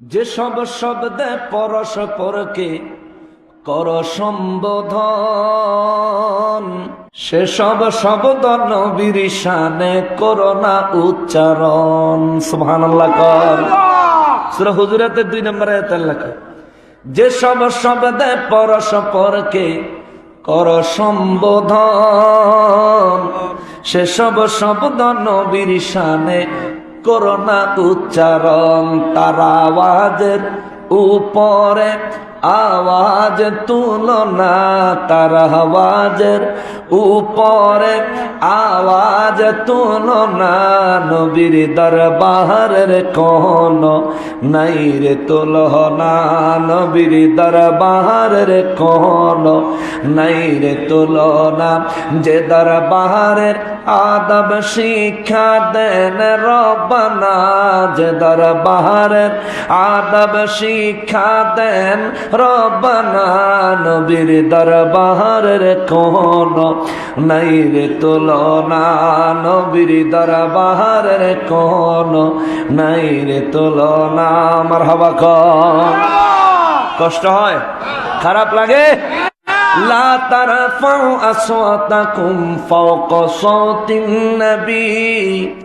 যে সব শব্দে পরস্পরকে কর সম্বোধন সেসব শব্দ নবীর শানে করোনা উচ্চারণ। সূরা হুজুরাতের দুই নম্বর লেখা যে সব শব্দে পরস্পরকে কর সম্বোধন সেসব শব্দ নবীর শানে করোনা উচ্চারণ তার আওয়াজের উপরে আওয়াজ তুলনা তার আওয়াজের উপরে আওয়াজ তুলনা নবীর দরবারের কোন নাই রে তুলনা, নবীর দরবারের কোন নাই রে তুলনা। যে দরবারের আদব শিক্ষা দেন রব্বানা, যে দরবারের আদব শিক্ষা দেন রব্বানা নবীর দরবারের কোন নাই রে তুলনা নবীর দরবারের কোন নাই রে তুলনা আমার হবা কষ্ট হয় খারাপ লাগে لا ترفعوا أصواتكم فوق صوت النبي